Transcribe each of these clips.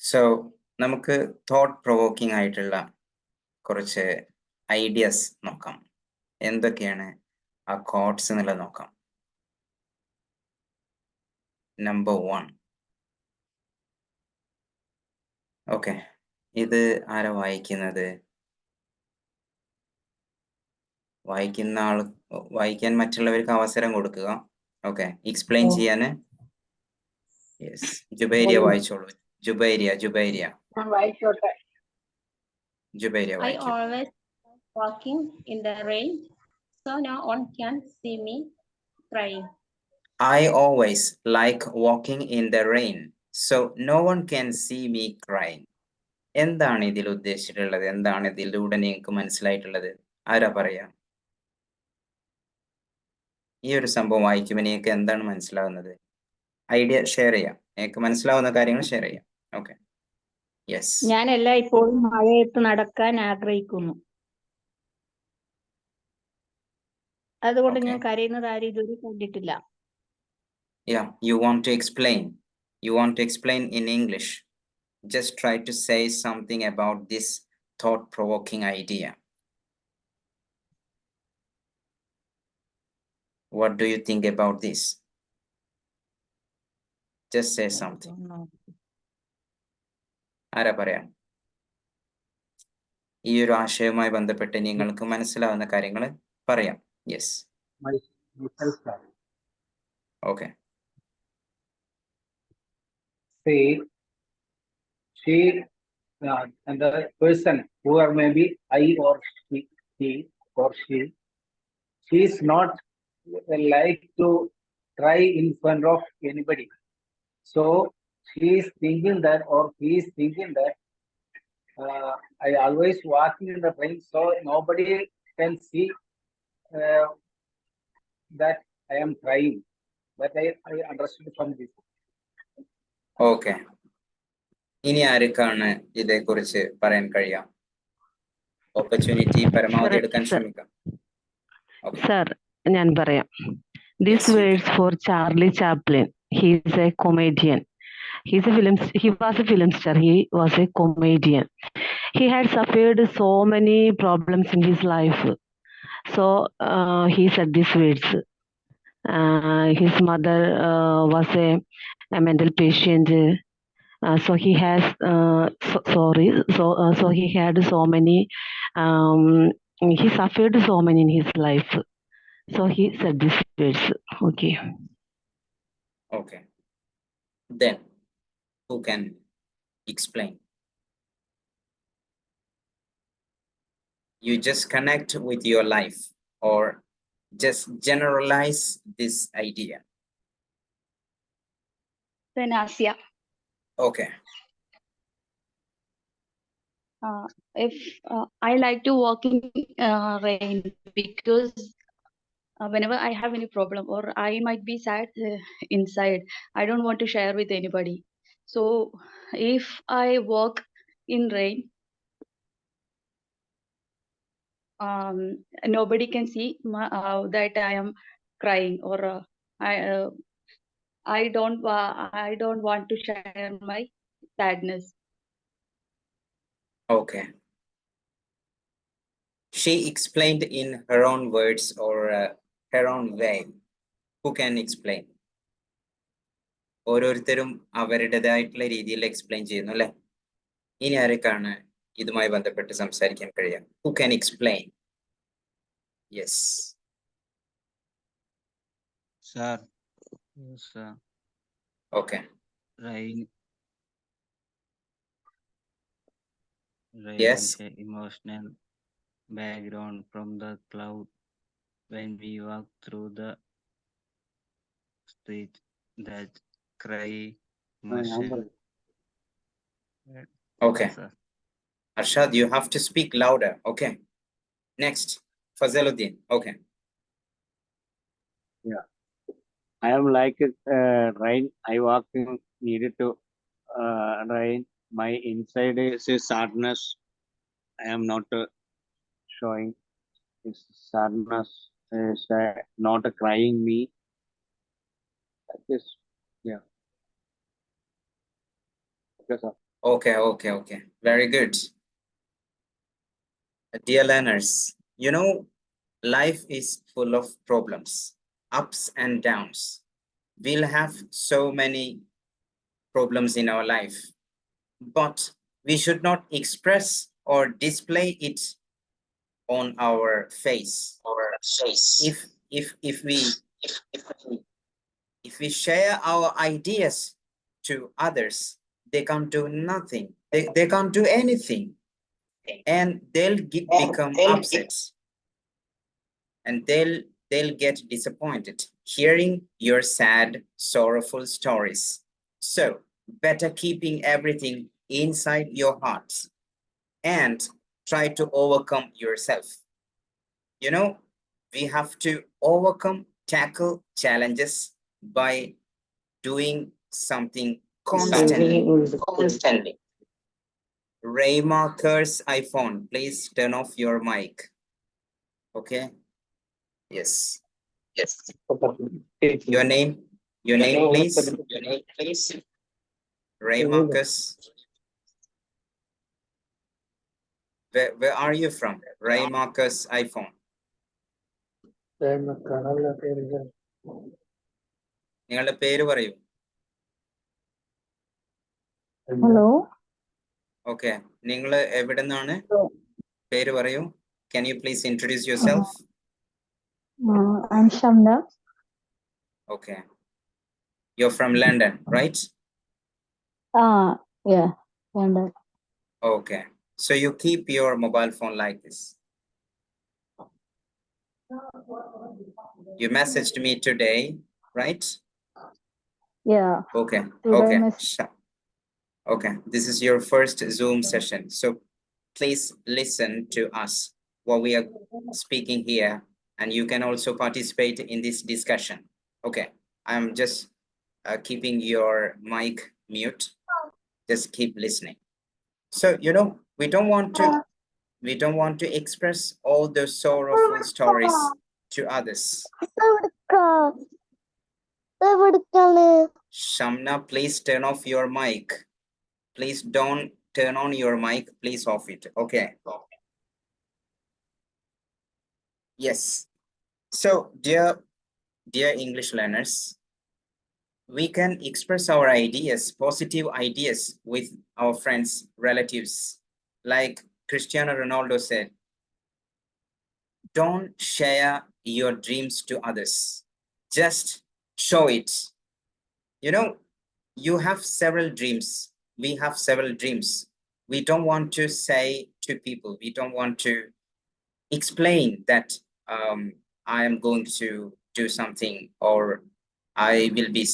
So നമുക്ക് thought provoking ആയിട്ടുള്ള കുറച്ച് ഐഡിയാസ് നോക്കാം. എന്തൊക്കെയാണ് ആ കോട്ട്സ് എന്നുള്ളത് നോക്കാം. നമ്പർ വൺ ഓക്കെ ഇത് ആരാ വായിക്കുന്നത്? വായിക്കുന്ന ആൾ വായിക്കാൻ മറ്റുള്ളവർക്ക് അവസരം കൊടുക്കുക. Okay explain. ചെയ്യാന് യെസ് ജുബൈരിയ വായിച്ചോളൂ. Jubairiya Jubairiya. Jubairiya I always walking in the rain, so no one can see me crying. I always like walking in the rain, so no one can see me crying. എന്താണ് ഇതിൽ ഉദ്ദേശിച്ചിട്ടുള്ളത്? എന്താണ് ഇതിലൂടെ നിങ്ങൾക്ക് മനസ്സിലായിട്ടുള്ളത്? ആരാ പറയാ? ഈ ഒരു സംഭവം വായിക്കുമ്പോൾ നിങ്ങൾക്ക് എന്താണ് മനസ്സിലാവുന്നത്? ഐഡിയ ഷെയർ ചെയ്യാം. നിങ്ങൾക്ക് മനസ്സിലാവുന്ന കാര്യങ്ങൾ ഷെയർ ചെയ്യാം. ഓക്കെ യെസ് ഞാൻ എല്ലായ്പ്പോഴും മഴയത്ത് നടക്കാൻ ആഗ്രഹിക്കുന്നു അതുകൊണ്ട് ഞാൻ Okay. കരയുന്നത് ആരും ഇതുവരെ കണ്ടിട്ടില്ല Yeah, you want to explain. You want to explain in English. Just try to say something about this thought provoking idea. What do you think about this? Just say something. ആരാ പറയാ? ഈ ഒരു ആശയവുമായി ബന്ധപ്പെട്ട് നിങ്ങൾക്ക് മനസ്സിലാവുന്ന കാര്യങ്ങൾ പറയാം. Yes okay uh, She is not like to try in front of anybody. So she is thinking that or he is thinking that uh, I always walking in the rain so nobody can see uh, that I am trying that I, I understood from this okay ഇനി ആർക്കാണ് ഇതേക്കുറിച്ച് പറയാൻ കഴിയാം opportunity പരമാവധി Sir, എടുക്കാൻ sir. ശ്രമിക്കാം okay sir ഞാൻ പറയാം Yes, this you words four Charlie Chaplin he's A comedian he's a film he was a film star. He was a comedian. He had suffered so many problems in his life. So uh, he said these words uh, his mother uh, was a, a mental patient. Uh, so he has uh, so, sorry so uh, so he had so many um, he suffered so many in his life. So he said these words. Okay. Okay. Then, who can explain? You just connect with your life or just generalize this idea. Then Asya, Okay. uh, if uh, I like to walk in uh, rain because uh, whenever I have any problem or I might be sad uh, inside, I don't want to share with anybody. So if I walk in rain, um, nobody can see my, uh, that I am crying or uh, I uh, I don't I don't want to share my sadness. Okay. She explained in her own words or uh, her own way. Who can explain? ഓരോരുത്തരും അവരുടേതായിട്ടുള്ള രീതിയിൽ explain ചെയ്യുന്നു അല്ലെ? ഇനി ആരൊക്കെയാണ് ഇതുമായി ബന്ധപ്പെട്ട് സംസാരിക്കാൻ കഴിയാം who can explain yes okay yes emotional background from the cloud. When we walk through the street that cry. Ah, okay. Arshad, you have to speak louder. Okay. Next, Fazeluddin. Okay. Yeah. I am like uh, rain. I walking needed to uh, rain. My inside is sadness. I am not uh, showing this sadness is uh, not crying me. This. Okay. Okay, okay. Very good. Dear learners, you know, life is full of problems, ups and downs. We'll have so many problems in our life, but we should not express or display it on our face or face. If if if we if, if we if we share our ideas to others, they can't do nothing. They, they can't do anything. And they'll get, become upset. And they'll they'll get disappointed hearing your sad, sorrowful stories. So better keeping everything inside your hearts and try to overcome yourself. You know, we have to overcome, tackle challenges by doing something constantly. Constantly. Raymarker's iPhone, please turn off your mic. Okay? Yes. Yes. Your name? Your name, please? Your name, please? Ray Marcus. Where, where are you from? Ray Marcus iPhone. നിങ്ങളുടെ പേര് പറയൂ hello okay നിങ്ങൾ എവിടെ നിന്നാണ് പേര് പറയൂ can you please introduce your self I M Shamna okay you from London right ആ യാ വേണ്ട Okay, so you keep your mobile phone like this. You messaged me today, right? Yeah Okay, Today okay. Okay, this is your first Zoom session, so please listen to us what we are speaking here, and you can also participate in this discussion. Okay, I'm just uh, keeping your mic mute. Just keep listening. So, you know, we don't want to we don't want to express all those sorrowful stories to others. Shamna, please turn off your mic. Please don't turn on your mic. Please off it. Okay. Yes. So, dear, dear English learners, we can express our ideas, positive ideas with our friends, relatives. Like Cristiano Ronaldo said, don't share your dreams to others. Just show it. You know, you have several dreams. We have several dreams. We don't want to say to people, we don't want to explain that um, I am going to do something or I will be,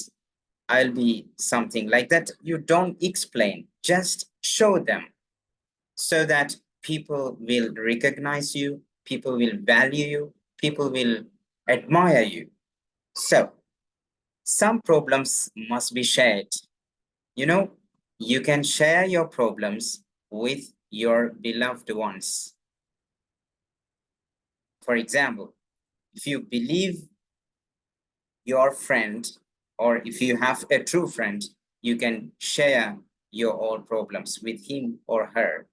I'll be something like that. You don't explain, just show them so that people will recognize you, people will value you, people will admire you. So, some problems must be shared. You know, you can share your problems with your beloved ones. For example, if you believe your friend or if you have a true friend, you can share your all problems with him or her.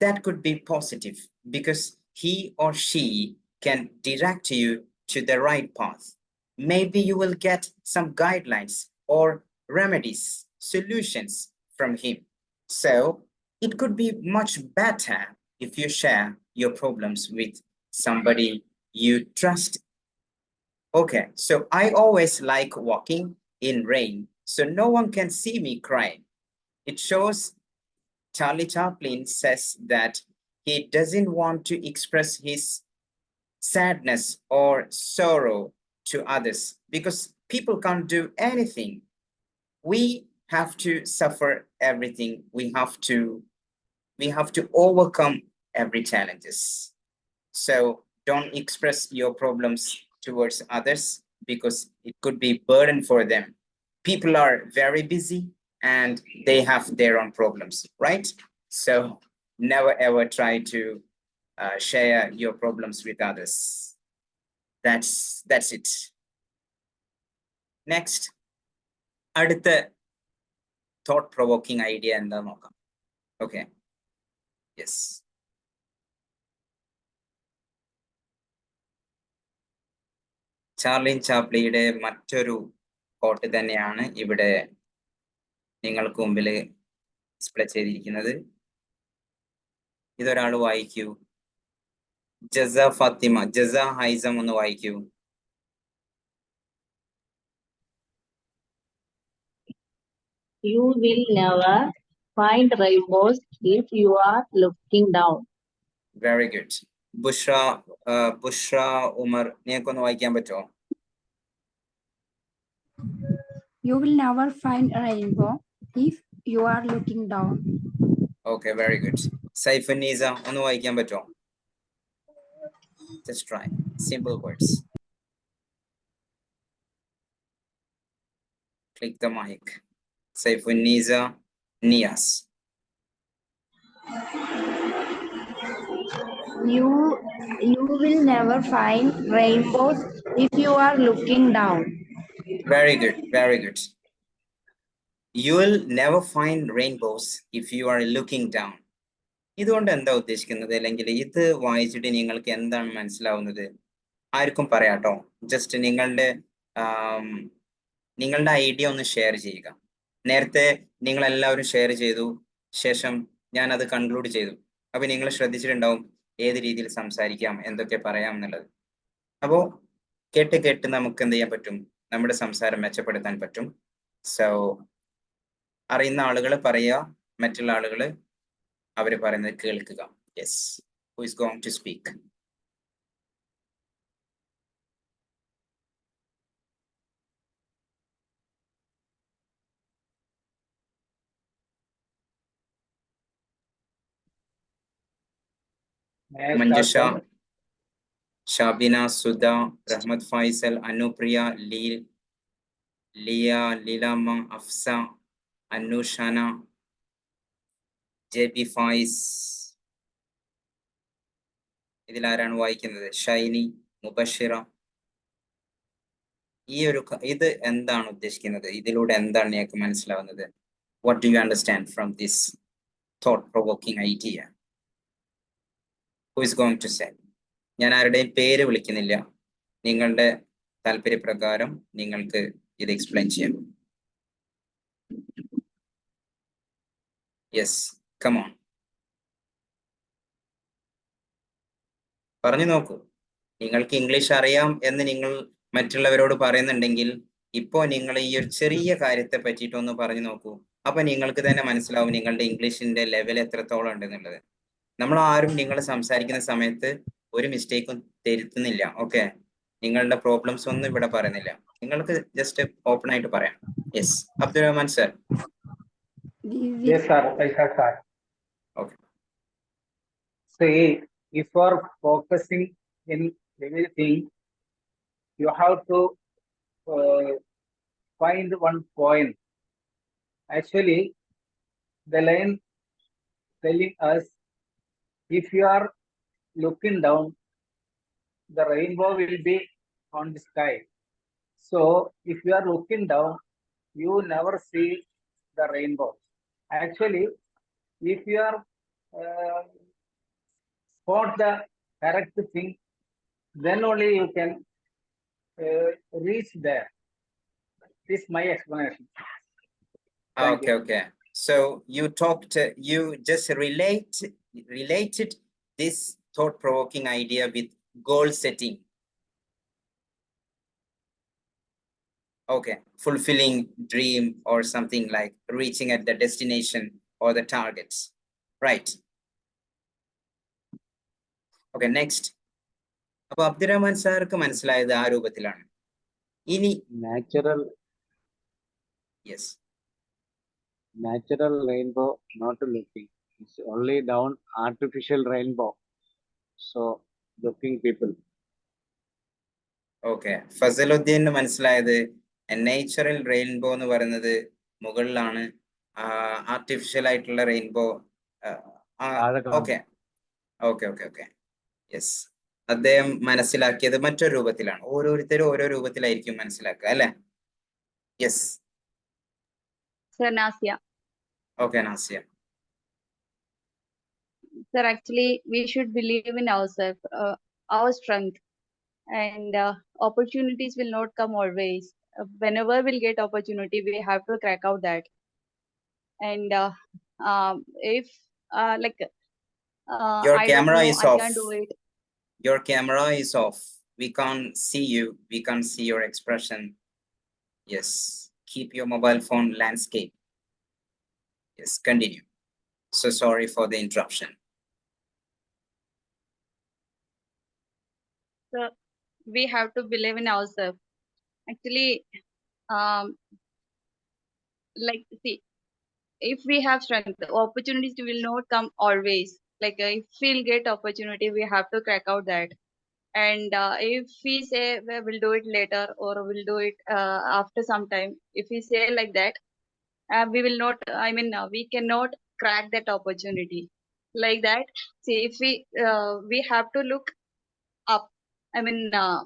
That could be positive because he or she can direct you to the right path. Maybe you will get some guidelines or remedies, solutions from him. So it could be much better if you share your problems with somebody you trust Okay, so I always like walking in rain, so no one can see me crying. It shows Charlie Chaplin says that he doesn't want to express his sadness or sorrow to others because people can't do anything. We have to suffer everything. We have to we have to overcome every challenges. So don't express your problems towards others because it could be burden for them. People are very busy and they have their own problems, right? So never ever try to uh, share your problems with others. That's that's it. Next, അടുത്ത thought provoking idea എന്താ നോക്കാം. Okay yes ചാർലിൻ ചാപ്ലിയുടെ മറ്റൊരു coat തന്നെയാണ് ഇവിടെ നിങ്ങൾക്ക് മുമ്പിൽ display ചെയ്തിരിക്കുന്നത്. ഇതൊരാൾ വായിക്കൂ. ജസ ഫാത്തിമ ജസ ഹൈസം ഒന്ന് വായിക്കൂ. You will never find rainbows if you are looking down. Very good Bushra ആ, ബുഷ്ര ഉമർ നിങ്ങൾക്കൊന്ന് വായിക്കാൻ പറ്റുമോ You will never find a rainbow if you are looking down. Okay very good Saifunnisa ഒന്ന് വായിക്കാൻ പറ്റുമോ just try simple words click the mic Saifunnisa Nias. You you will never find rainbows if you are looking down. Very good, very good. You will never find rainbows if you are looking down. ഇതുകൊണ്ട് എന്താ ഉദ്ദേശിക്കുന്നത് അല്ലെങ്കിൽ ഇത് വായിച്ചിട്ട് നിങ്ങൾക്ക് എന്താണ് മനസ്സിലാവുന്നത് ആർക്കും പറയാട്ടോ ജസ്റ്റ് നിങ്ങളുടെ നിങ്ങളുടെ ഐഡിയ ഒന്ന് ഷെയർ ചെയ്യുക നേരത്തെ നിങ്ങൾ എല്ലാവരും ഷെയർ ചെയ്തു. ശേഷം ഞാൻ അത് കൺക്ലൂഡ് ചെയ്തു. അപ്പൊ നിങ്ങൾ ശ്രദ്ധിച്ചിട്ടുണ്ടാവും ഏത് രീതിയിൽ സംസാരിക്കാം എന്തൊക്കെ പറയാം എന്നുള്ളത്. അപ്പോ കേട്ട് കേട്ട് നമുക്ക് എന്ത് ചെയ്യാൻ പറ്റും? നമ്മുടെ സംസാരം മെച്ചപ്പെടുത്താൻ പറ്റും. സോ അറിയുന്ന ആളുകൾ പറയുക മറ്റുള്ള ആളുകൾ അവർ പറയുന്നത് കേൾക്കുക. Yes who is going to speak Manjusha Shabina Sudha Rahmad Faisal Anupriya Lee Liya Leelamma Afsa Annushana J P Faiz. ഇതിലാരാണ് വായിക്കുന്നത്? ഷൈനി മുബഷിറ. ഈ ഒരു ഇത് എന്താണ് ഉദ്ദേശിക്കുന്നത്? ഇതിലൂടെ എന്താണ് ഞങ്ങൾക്ക് മനസ്സിലാവുന്നത്? What do you understand from this thought provoking idea who is going to say ഞാൻ ആരുടെയും പേര് വിളിക്കുന്നില്ല. നിങ്ങളുടെ താല്പര്യപ്രകാരം നിങ്ങൾക്ക് ഇത് എക്സ്പ്ലെയിൻ ചെയ്യാം. യെസ് കമോൺ പറഞ്ഞു നോക്കൂ. നിങ്ങൾക്ക് ഇംഗ്ലീഷ് അറിയാം എന്ന് നിങ്ങൾ മറ്റുള്ളവരോട് പറയുന്നുണ്ടെങ്കിൽ ഇപ്പോ നിങ്ങൾ ഈ ഒരു ചെറിയ കാര്യത്തെ പറ്റിയിട്ടൊന്ന് പറഞ്ഞു നോക്കൂ. അപ്പൊ നിങ്ങൾക്ക് തന്നെ മനസ്സിലാവും നിങ്ങളുടെ ഇംഗ്ലീഷിന്റെ ലെവൽ എത്രത്തോളം ഉണ്ടെന്നുള്ളത്. നമ്മൾ ആരും നിങ്ങൾ സംസാരിക്കുന്ന സമയത്ത് ഒരു മിസ്റ്റേക്കും തിരുത്തുന്നില്ല. ഓക്കെ നിങ്ങളുടെ പ്രോബ്ലംസ് ഒന്നും ഇവിടെ പറയുന്നില്ല. നിങ്ങൾക്ക് ജസ്റ്റ് ഓപ്പൺ ആയിട്ട് പറയാം. Yes Abdul Rahman sir you have to find one point actually the line telling us if you are looking down, the rainbow will be on the sky. So if you are looking down, you never see the rainbow. Actually, if you are uh, spot the correct thing, then only you can uh, reach there. This is my explanation. Thank okay okay so you talked you just relate related this thought provoking idea with goal setting okay fulfilling dream or something like reaching at the destination or the targets right okay next അപ്പൊ അബ്ദുറഹ്മാൻ സാർക്ക് മനസ്സിലായത് ആ രൂപത്തിലാണ് ഇനി Natural, yes natural rainbow, not looking. It's only down artificial rainbow. So looking people. Okay ഫസലുദ്ദീന് മനസ്സിലായത് natural rainbow എന്ന് പറയുന്നത് മുകളിലാണ്. Artificial ആയിട്ടുള്ള rainbow okay okay okay okay yes അദ്ദേഹം മനസ്സിലാക്കിയത് മറ്റൊരു രൂപത്തിലാണ്. ഓരോരുത്തരും ഓരോ രൂപത്തിലായിരിക്കും മനസ്സിലാക്കുക അല്ലെ? Yes okay Nasiya. Sir, actually, we should believe in ourselves, uh, our strength, and uh, opportunities will not come always. Uh, whenever we'll get opportunity, we have to crack out that. And uh, um, if uh, like uh, Your I camera know, is off. can't do it. Your camera is off. We can't see you. We can't see your expression. Yes. Keep your mobile phone landscape. Yes, continue. So sorry for the interruption. We have to believe in ourselves. Actually, um, like see, if we have strength, opportunities will not come always. Like uh, if we'll get opportunity, we have to crack out that. And uh, if we say "We we'll do it later or we'll do it uh, after some time, if we say like that, uh, we will not. I mean, uh, we cannot crack that opportunity. Like that, see, if we uh, we have to look up. I mean, uh,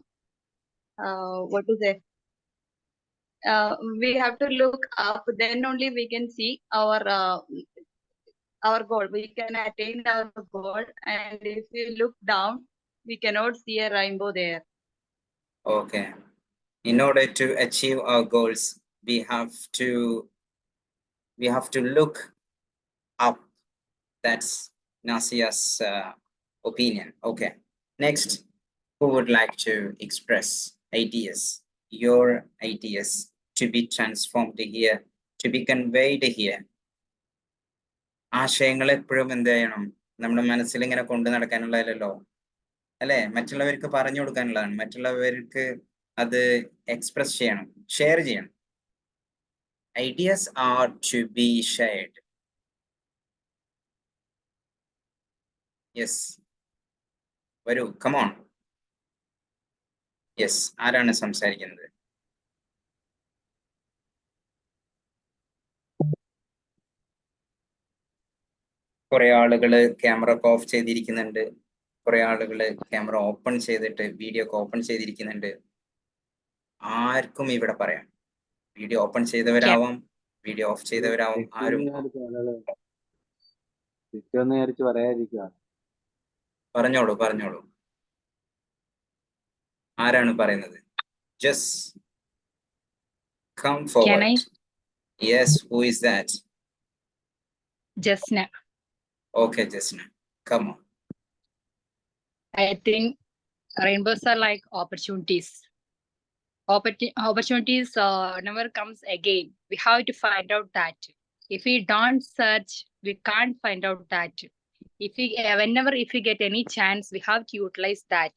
uh, what to say? Uh, we have to look up. Then only we can see our uh, our goal. We can attain our goal. And if we look down, we cannot see a rainbow there. Okay. In order to achieve our goals, we have to we have to look up. That's Nasia's uh, opinion. Okay. Next, who would like to express ideas, your ideas to be transformed here, to be conveyed here? ആശയങ്ങൾ എപ്പോഴും എന്ത് ചെയ്യണം നമ്മുടെ മനസ്സിൽ ഇങ്ങനെ കൊണ്ടു നടക്കാനുള്ളതല്ലോ അല്ലെ മറ്റുള്ളവർക്ക് പറഞ്ഞു കൊടുക്കാനുള്ളതാണ് മറ്റുള്ളവർക്ക് അത് എക്സ്പ്രസ് ചെയ്യണം ഷെയർ ചെയ്യണം ideas are to be shared yes വരൂ കമോൺ യെസ് ആരാണ് സംസാരിക്കുന്നത്? കുറെ ആളുകൾ ക്യാമറ ഒക്കെ ഓഫ് ചെയ്തിരിക്കുന്നുണ്ട്. കുറെ ആളുകൾ ക്യാമറ ഓപ്പൺ ചെയ്തിട്ട് വീഡിയോ ഒക്കെ ഓപ്പൺ ചെയ്തിരിക്കുന്നുണ്ട്. ആർക്കും ഇവിടെ പറയാം. വീഡിയോ ഓപ്പൺ ചെയ്തവരാവാം വീഡിയോ ഓഫ് ചെയ്തവരാവാം ആരും. പറഞ്ഞോളൂ പറഞ്ഞോളൂ. ആരാണ് പറയുന്നത് ജസ് come Can I? Forward yes who is that Jasna. Okay Jasna come on I think rainbows are like opportunities. Opportu- opportunities uh, never comes again. We have to find out that. If we don't search, we can't find out that. If we, uh, whenever if we get any chance, we have to utilize that.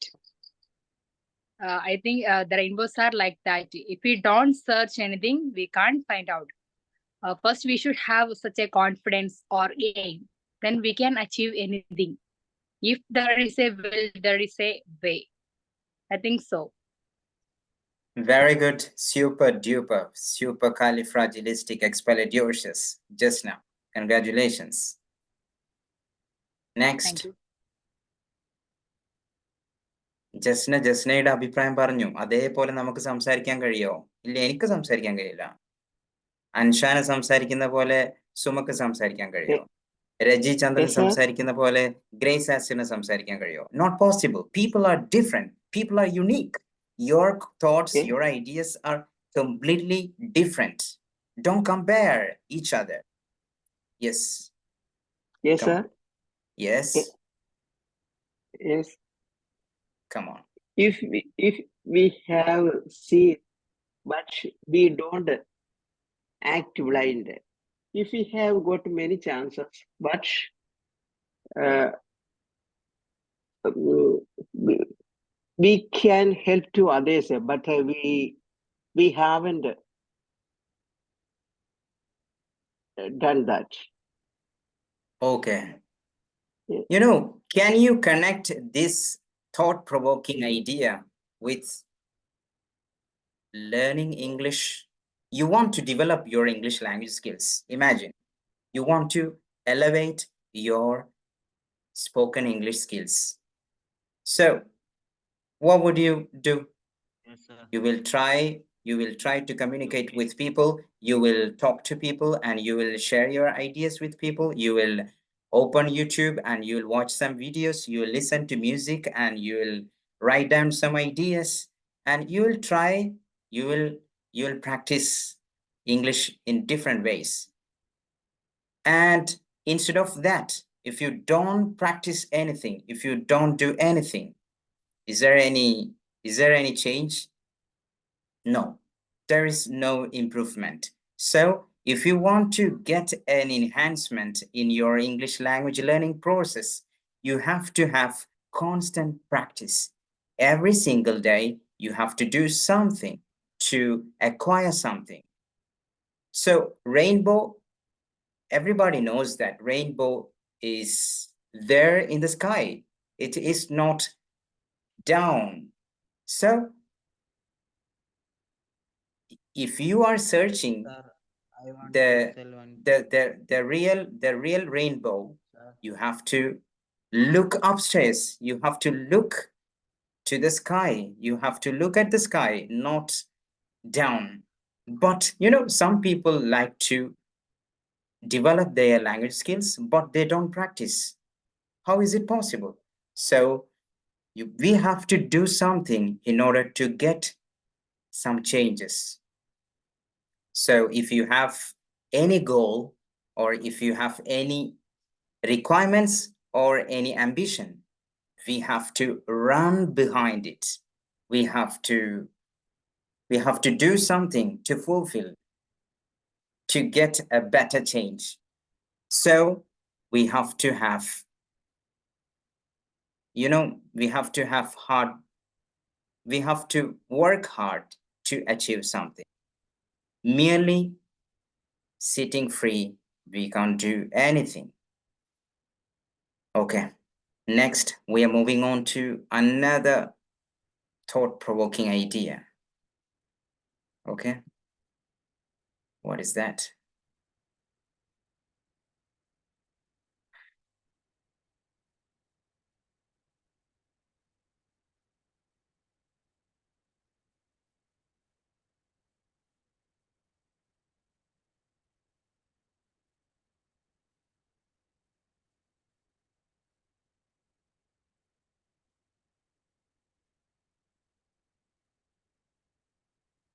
Uh, I think uh, the rainbows are like that. If we don't search anything, we can't find out. Uh, first, we should have such a confidence or aim. Then we can achieve anything. If there is a will, there is a way. I think so. Very good, super duper, super califragilistic expialidocious just now. Congratulations. Next. Jasna ജസ്നയുടെ അഭിപ്രായം പറഞ്ഞു. അതേപോലെ നമുക്ക് സംസാരിക്കാൻ കഴിയോ? ഇല്ല എനിക്ക് സംസാരിക്കാൻ കഴിയില്ല. അൻഷാന് സംസാരിക്കുന്ന പോലെ സുമക്ക് സംസാരിക്കാൻ കഴിയോ? രജി ചന്ദ്രൻ സംസാരിക്കുന്ന പോലെ ഗ്രേസ് ആസിന് സംസാരിക്കാൻ കഴിയോ? Not possible people are different people are unique your thoughts your ideas are completely different don't compare each other yes yes. Yes Come on. If we, if we have seen, but we don't act blind. If we have got many chances, but uh, we can help to others, but we we haven't done that. Okay. You know, can you connect this thought provoking idea with learning English? You want to develop your English language skills. Imagine you want to elevate your spoken English skills. So, what would you do? Yes, you will try you will try to communicate with people you will talk to people and you will share your ideas with people you will open YouTube and you'll watch some videos, you'll listen to music and you'll write down some ideas and you will try, you will, you will practice English in different ways. And instead of that, if you don't practice anything, if you don't do anything, is there any, is there any change? No, there is no improvement. So if you want to get an enhancement in your English language learning process, you have to have constant practice. Every single day, you have to do something to acquire something. So rainbow, everybody knows that rainbow is there in the sky. It is not down. So if you are searching want the- to tell one. the the the real the real rainbow you have to look upstairs. You have to look to the sky. You have to look at the sky not down. But you know some people like to develop their language skills but they don't practice. How is it possible? So you, we have to do something in order to get some changes so if you have any goal or if you have any requirements or any ambition, we have to run behind it. We have to we have to do something to fulfill to get a better change. So we have to have you know we have to have hard we have to work hard to achieve something merely sitting free, we can't do anything. Okay, next we are moving on to another thought provoking idea. Okay, what is that?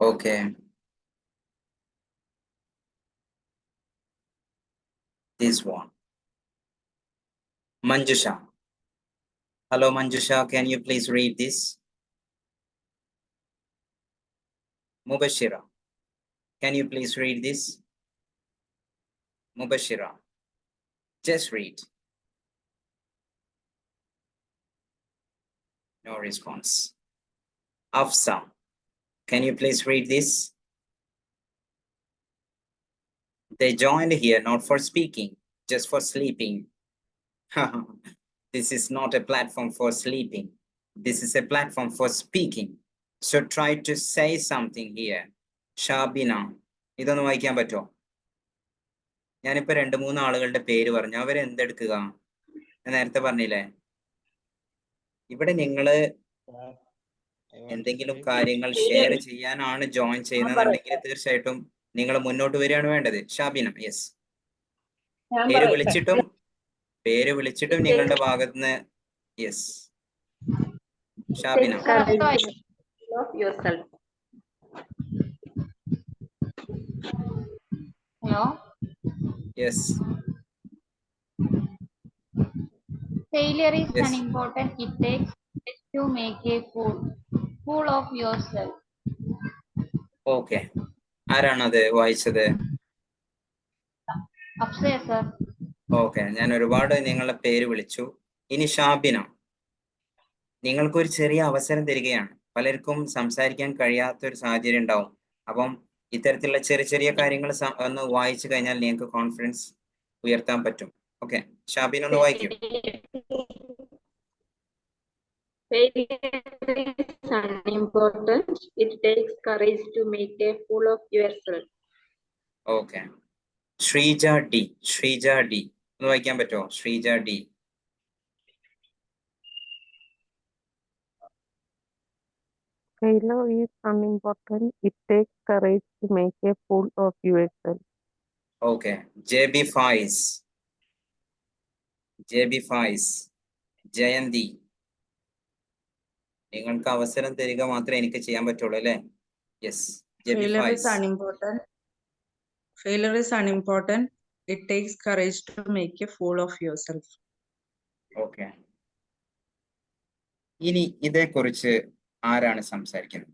Okay. This one. Manjusha. Hello, Manjusha. Can you please read this? Mubashira. Can you please read this? Mubashira. Just read. No response. Afsa. Can you please read this? They joined here not for speaking, just for sleeping. This is not a platform for sleeping. This is a platform for speaking. So try to say something here. Shabina ഇതൊന്ന് വായിക്കാൻ പറ്റുമോ ഞാനിപ്പോ രണ്ട് മൂന്ന് ആളുകളുടെ പേര് പറഞ്ഞു അവരെന്തെടുക്കുക ഞാൻ നേരത്തെ പറഞ്ഞില്ലേ ഇവിടെ നിങ്ങൾ sir, I want to എന്തെങ്കിലും കാര്യങ്ങൾ ഷെയർ ചെയ്യാനാണ് ജോയിൻ ചെയ്യുന്നതെന്നുണ്ടെങ്കിൽ തീർച്ചയായിട്ടും നിങ്ങൾ മുന്നോട്ട് വരികയാണ് വേണ്ടത്. ഷാബിന യെസ് പേര് വിളിച്ചിട്ടും പേര് വിളിച്ചിട്ടും നിങ്ങളുടെ ഭാഗത്ത് നിന്ന് yes Shabina hello. Yes Failure is Yes. unimportant. It takes to make a fool, fool of yourself. Okay ആരാണത് വായിച്ചത്? Upstairs, sir. ഓക്കെ ഞാൻ ഒരുപാട് നിങ്ങളുടെ പേര് വിളിച്ചു. ഇനി ഷാബിന. നിങ്ങൾക്കൊരു ചെറിയ അവസരം തരികയാണ്. പലർക്കും സംസാരിക്കാൻ കഴിയാത്ത ഒരു സാഹചര്യം ഉണ്ടാവും. അപ്പം ഇത്തരത്തിലുള്ള ചെറിയ ചെറിയ കാര്യങ്ങൾ ഒന്ന് വായിച്ചു കഴിഞ്ഞാൽ നിങ്ങൾക്ക് കോൺഫിഡൻസ് ഉയർത്താൻ പറ്റും. ഓക്കെ ഷാബിന ഒന്ന് വായിക്കൂ. Failure is unimportant. It takes courage to make a fool of yourself. Okay Sreeja D Sreeja D ഒന്ന് വായിക്കാൻ പറ്റുമോ Sreeja D Failure is unimportant. It takes courage to make a fool of yourself. Okay J B Fayis J B Fayis Jayanti നിങ്ങൾക്ക് അവസരം തരിക മാത്രമേ എനിക്ക് ചെയ്യാൻ പറ്റുള്ളൂ അല്ലേ? യെസ് ഫെയിലർ ഇനി ഇതേക്കുറിച്ച് ആരാണ് സംസാരിക്കുന്നത്?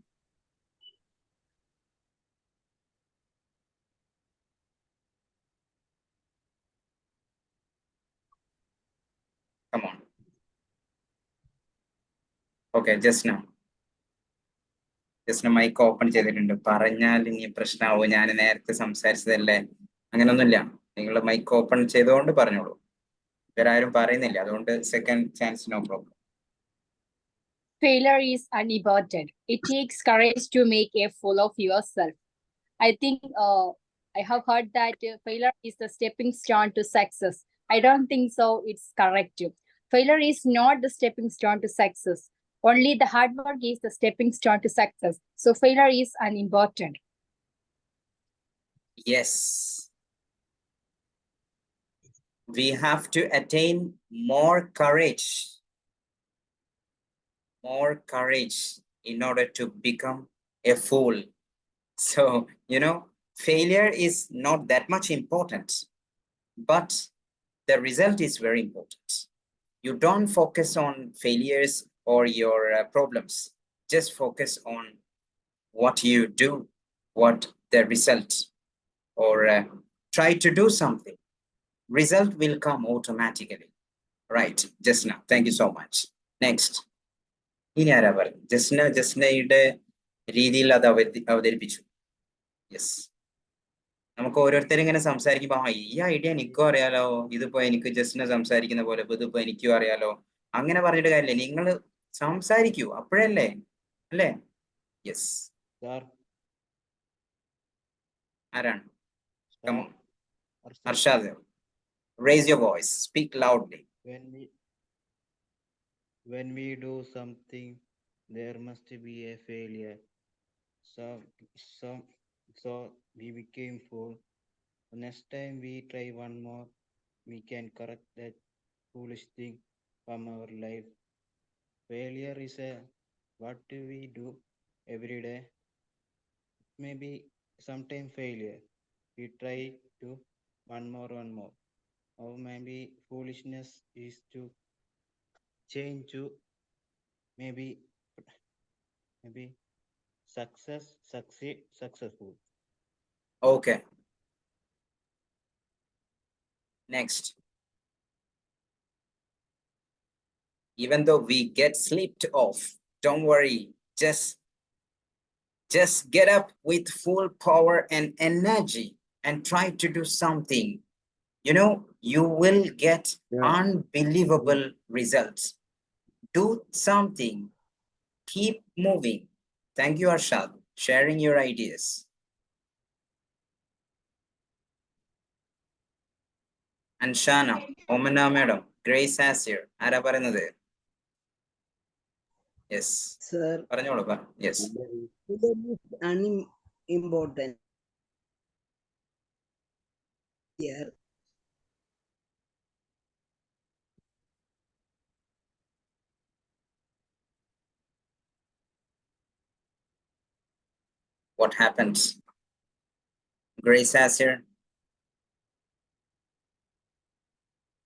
Okay Jasna Jasna mic open ചെയ്തിട്ടുണ്ട് പറഞ്ഞാൽ ഇനി പ്രശ്നമാവും ഞാൻ നേരത്തെ സംസാരിച്ചതല്ലേ അങ്ങനൊന്നുമില്ല നിങ്ങൾ മൈക്ക് ഓപ്പൺ ചെയ്തുകൊണ്ട് പറഞ്ഞോളൂ ഇവരാരും പറയുന്നില്ല അതുകൊണ്ട് second chance no problem Failure is unimportant. It takes courage to make a fool of yourself. I think uh, I have heard that uh, failure is the stepping stone to success. I don't think so. It's correct. Failure is not the stepping stone to success. Only the hard work is the stepping stone to success. So failure is unimportant. Yes. We have to attain more courage. More courage in order to become a fool. So, you know, failure is not that much important, but the result is very important. You don't focus on failures or your uh, problems, just focus on what you do, what the result or uh, try to do something, result will come automatically. Right, Jasna, thank you so much. Next. ഇനി ആരാ പറയും ജസ്ന ജസ്നയുടെ രീതിയിൽ അത് അവതരി അവതരിപ്പിച്ചു. Yes നമുക്ക് ഓരോരുത്തരും ഇങ്ങനെ സംസാരിക്കുമ്പോ ആ ഈ ഐഡിയ എനിക്കും അറിയാലോ. ഇതിപ്പോ എനിക്ക് ജസ്ന സംസാരിക്കുന്ന പോലെ ഇതിപ്പോ എനിക്കും അറിയാലോ. അങ്ങനെ പറഞ്ഞിട്ട് കാര്യമില്ല. നിങ്ങൾ സംസാരിക്കൂ അപ്പോഴല്ലേ അല്ലേ യെസ് Sir, ആരാണ് sir, Come on. Arshad, Arshad, raise your voice, speak loudly. when we when we do something, there must be a failure. So so so we became fool. Next time we try one more, we can correct that foolish thing from our life. Failure is a what do we do every day? Maybe sometime failure. We try to one more, one more. Or maybe foolishness is to change to maybe maybe success, succeed, successful. Okay. Next. Even though we get slipped off, don't worry, just just get up with full power and energy and try to do something. You know, you will get Yeah. unbelievable results. Do something. Keep moving. Thank you, Arshad, sharing your ideas. അൻഷാന Omana madam grace ആസിയർ ആരാ പറയുന്നത് yes Sir, പറഞ്ഞോളൂ yes failure is unimportant. Here, what happens grace Asier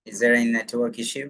is there any network issue